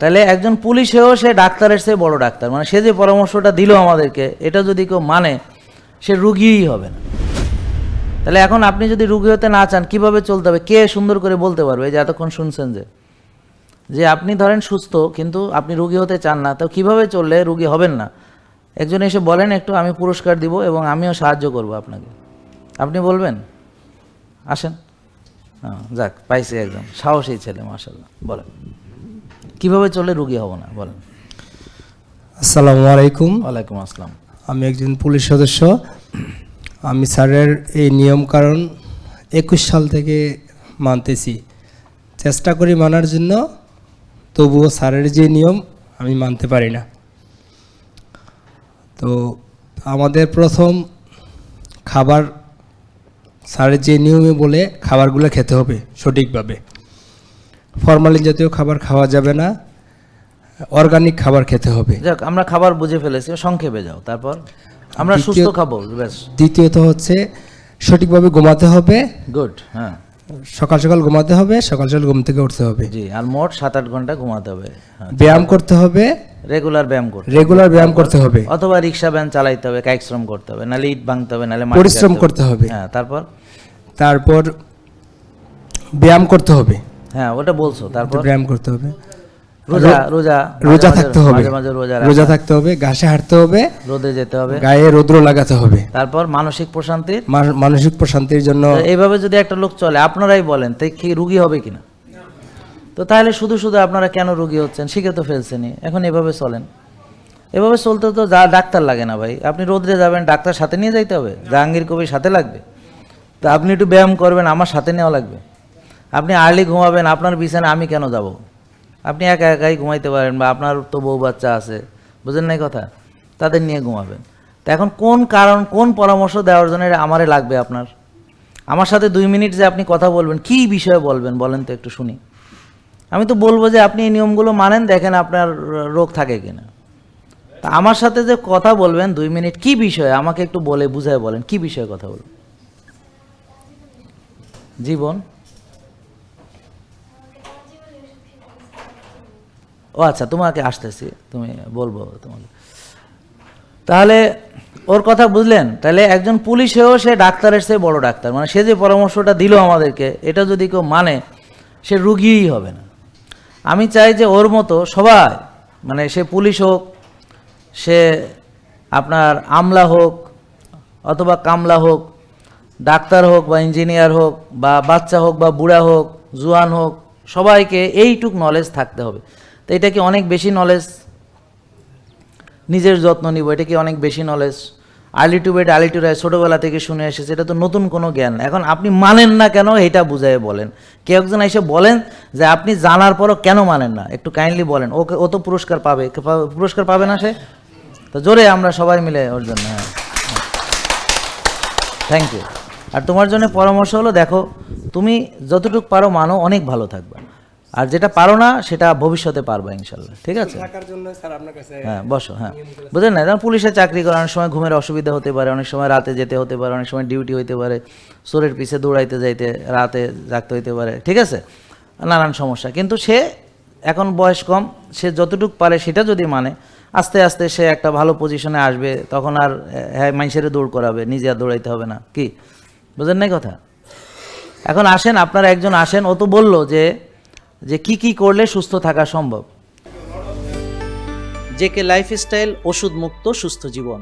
তাহলে একজন পুলিশেও সে ডাক্তারের চেয়ে বড় ডাক্তার। মানে সে যে পরামর্শটা দিল আমাদেরকে, এটা যদি কেউ মানে সে রুগীই হবে না। তাহলে এখন আপনি যদি রুগী হতে না চান, কীভাবে চলতে হবে? কে সুন্দর করে বলতে পারবে? যে এতক্ষণ শুনছেন যে যে আপনি ধরেন সুস্থ, কিন্তু আপনি রুগী হতে চান না, তো কীভাবে চললে রুগী হবেন না? একজন এসে বলেন, একটু আমি পুরস্কার দিব এবং আমিও সাহায্য করব আপনাকে। আপনি বলবেন? আসেন। হ্যাঁ যাক, পাইছি একদম। সাহসী ছেলে মাসাল্লাহ বলেন। কীভাবে চলে রুগী হব না বলেন। আসসালামু আলাইকুম। ওয়ালাইকুম আসসালাম। আমি একজন পুলিশ সদস্য। আমি স্যারের এই নিয়ম কারণ একুশ সাল থেকে মানতেছি। চেষ্টা করি মানার জন্য তবুও স্যারের যে নিয়ম আমি মানতে পারি না। তো আমাদের প্রথম খাবার স্যারের যে নিয়মে বলে খাবারগুলো খেতে হবে সঠিকভাবে। ফরমালিন জাতীয় খাবার খাওয়া যাবে না অর্গানিক খাবার খেতে হবে। যাক আমরা খাবার বুঝে ফেলেছি সংক্ষেপে যাও তারপর। আমরা সুস্থ খাব বেশ দ্বিতীয়ত হচ্ছে সঠিকভাবে ঘুমাতে হবে। গুড হ্যাঁ। সকাল সকাল ঘুমাতে হবে সকাল সকাল ঘুম থেকে উঠতে হবে। জি আর মোট সাত আট ঘণ্টা ঘুমাতে হবে। হ্যাঁ। ব্যায়াম করতে হবে। রেগুলার ব্যায়াম করতে। রেগুলার ব্যায়াম করতে হবে। অথবা রিক্সা ভ্যান চালাইতে হবে কায়িক শ্রম করতে হবে নাহলে ইট ভাঙতে হবে মাটি পরিশ্রম করতে হবে। হ্যাঁ তারপর? তারপর ব্যায়াম করতে হবে। হ্যাঁ ওটা বলছো তারপর? ব্যায়াম করতে হবে। রোজা রোজা রোজা থাকতে হবে। মাঝে মাঝে রোজা রোজা থাকতে হবে ঘাসে হাঁটতে হবে রোদে যেতে হবে। গায়ে রৌদ্র লাগাতে হবে। তারপর মানসিক প্রশান্তির? মানসিক প্রশান্তির জন্য এইভাবে যদি একটা লোক চলে আপনারাই বলেন তাই কি রুগী হবে কিনা? তো তাহলে শুধু শুধু আপনারা কেন রুগী হচ্ছেন? শিখে তো ফেলছেনই। এখন এভাবে চলেন। এভাবে চলতে তো যা ডাক্তার লাগে না ভাই। আপনি রোদ্রে যাবেন ডাক্তার সাথে নিয়ে যাইতে হবে? জাহাঙ্গীর কবির সাথে লাগবে? তো আপনি একটু ব্যায়াম করবেন আমার সাথে নেওয়া লাগবে। আপনি আর্লি ঘুমাবেন, আপনার বিছানে আমি কেন যাব? আপনি একা একাই ঘুমাইতে পারেন বা আপনার তো বউ বাচ্চা আছে, বুঝেন নাই কথা? তাদের নিয়ে ঘুমাবেন। তো এখন কোন কারণ, কোন পরামর্শ দেওয়ার জন্য আমারে লাগবে আপনার? আমার সাথে দুই মিনিট যে আপনি কথা বলবেন, কি বিষয়ে বলবেন বলেন তো একটু শুনি। আমি তো বলব যে আপনি এই নিয়মগুলো মানেন, দেখেন আপনার রোগ থাকে কিনা। তা আমার সাথে যে কথা বলবেন দুই মিনিট, কি বিষয়ে? আমাকে একটু বলে, বুঝায় বলেন, কি বিষয়ে কথা বলবেন? জীবন? ও আচ্ছা তোমাকে আসতেছি, তুমি বলব তোমাকে। তাহলে ওর কথা বুঝলেন? তাহলে একজন পুলিশ হয়েও সে ডাক্তারের চেয়ে বড় ডাক্তার। মানে সে যে পরামর্শটা দিল আমাদেরকে, এটা যদি কেউ মানে সে রুগীই হবে না। আমি চাই যে ওর মতো সবাই মানে সে পুলিশ হোক, সে আপনার আমলা হোক, অথবা কামলা হোক, ডাক্তার হোক বা ইঞ্জিনিয়ার হোক, বা বাচ্চা হোক বা বুড়া হোক, জুয়ান হোক, সবাইকে এইটুক নলেজ থাকতে হবে। তো এটা কি অনেক বেশি নলেজ নিজের যত্ন নিব, এটা কি অনেক বেশি knowledge early to bed, early to rise, ছোটোবেলা থেকে শুনে এসেছে, এটা তো নতুন কোনো জ্ঞান। এখন আপনি মানেন না কেন এটা বুঝাই বলেন। কেউ একজন এসে বলেন যে আপনি জানার পরও কেন মানেন না? একটু কাইন্ডলি বলেন। ওকে, ও তো পুরস্কার পাবে- পুরস্কার পাবে না সে? তো জোরে আমরা সবাই মিলে ওর জন্য হ্যাঁ। থ্যাংক ইউ আর তোমার জন্য পরামর্শ হলো, দেখো, তুমি যতটুকু পারো মানো, অনেক ভালো থাকবে। আর যেটা পারো না সেটা ভবিষ্যতে পারবে ইনশাল্লাহ। ঠিক আছে? হ্যাঁ বসো হ্যাঁ। বুঝলেন না? যেমন পুলিশে চাকরি করে অনেক সময় ঘুমের অসুবিধা হতে পারে অনেক সময় রাতে যেতে হতে পারে অনেক সময় ডিউটি হইতে পারে চোরের পিছে দৌড়াইতে যাইতে রাতে জাগতে হইতে পারে ঠিক আছে? নানান সমস্যা। কিন্তু সে এখন বয়স কম সে যতটুকু পারে সেটা যদি মানে আস্তে আস্তে সে একটা ভালো পজিশনে আসবে তখন আর হ্যাঁ মানুষের দৌড় করাবে নিজে আর দৌড়াইতে হবে না। কি? বুঝলেন নাই কথা? এখন আসেন আপনারা একজন আসেন ও তো বলল যে যে কি কি করলে সুস্থ থাকা সম্ভব? জেকে লাইফস্টাইল ওষুধ মুক্ত সুস্থ জীবন।